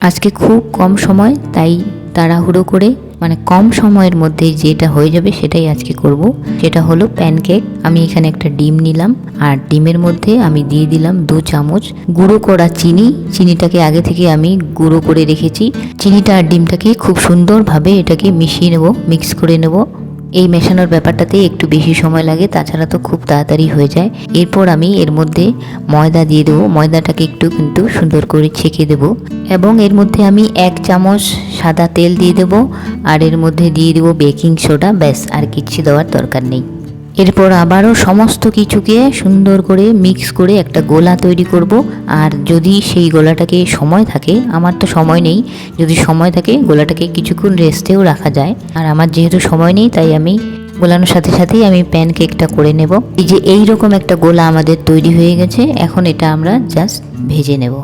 আজকে খুব কম সময়, তাই তাড়াহুড়ো করে মানে কম সময়ের মধ্যে যেটা হয়ে যাবে সেটাই আজকে করব। সেটা হলো প্যানকেক। আমি এখানে একটা ডিম নিলাম, আর ডিমের মধ্যে আমি দিয়ে দিলাম দু চামচ গুঁড়ো করা চিনি। চিনিটাকে আগে থেকে আমি গুঁড়ো করে রেখেছি। চিনিটা আর ডিমটাকে খুব সুন্দরভাবে এটাকে মিশিয়ে নেব, মিক্স করে নেব। এই মেশানোর ব্যাপারটাতে একটু বেশি সময় লাগে, তাছাড়া তো খুব তাড়াতাড়ি হয়ে যায়। এরপর আমি এর মধ্যে ময়দা দিয়ে দেবো। ময়দাটাকে একটু কিন্তু সুন্দর করে ছেঁকে দেবো। এবং এর মধ্যে আমি এক চামচ সাদা তেল দিয়ে দেবো। আর এর মধ্যে দিয়ে দেবো বেকিং সোডা, ব্যাস, আর কিচ্ছু দেওয়ার দরকার নেই। এরপর আবারও সমস্ত কিছুকে সুন্দর করে মিক্স করে একটা গোলা তৈরি করব। আর যদি সেই গোলাটাকে সময় থাকে, আমার তো সময় নেই, যদি সময় থাকে, গোলাটাকে কিছুক্ষণ রেস্টেও রাখা যায়। আর আমার যেহেতু সময় নেই, তাই আমি গোলানোর সাথে সাথেই আমি প্যান কেকটা করে নেব। এই যে এই রকম একটা গোলা আমাদের তৈরি হয়ে গেছে, এখন এটা আমরা জাস্ট ভেজে নেব।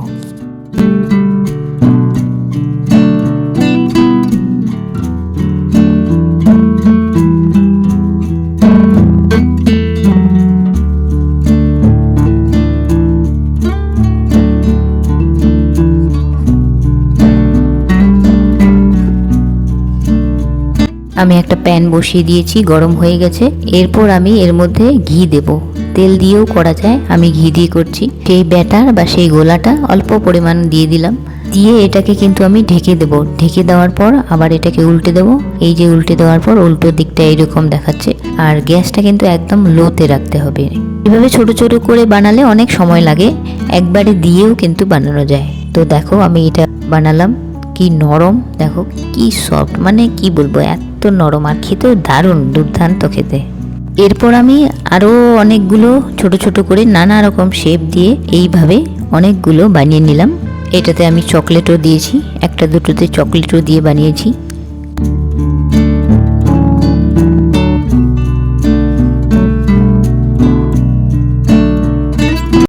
আমি একটা প্যান বসিয়ে দিয়েছি, গরম হয়ে গেছে। এরপর আমি এর মধ্যে ঘি দেব। তেল দিয়েও করা যায়, আমি ঘি দিয়ে করছি। সেই ব্যাটার বা সেই গোলাটা অল্প পরিমাণ দিয়ে দিলাম। দিয়ে এটাকে কিন্তু আমি ঢেকে দেব। ঢেকে দেওয়ার পর আবার এটাকে উল্টে দেব। এই যে উল্টে দেওয়ার পর উল্টো দিকটা এরকম দেখাচ্ছে। আর গ্যাসটা কিন্তু একদম লোতে রাখতে হবে। এভাবে ছোট ছোট করে বানালে অনেক সময় লাগে। একবারে দিয়েও কিন্তু বানানো যায়। তো দেখো আমি এটা বানালাম। কি নরম, দেখো কি সফট মানে কি বলব, এত নরম আর খেতেও দারুণ, দুর্দান্ত খেতে। এরপর আমি আরও অনেকগুলো ছোট ছোট করে নানা রকম শেপ দিয়ে এইভাবে অনেকগুলো বানিয়ে নিলাম। এটাতে আমি চকলেটও দিয়েছি, একটা দুটোতে চকলেটও দিয়ে বানিয়েছি।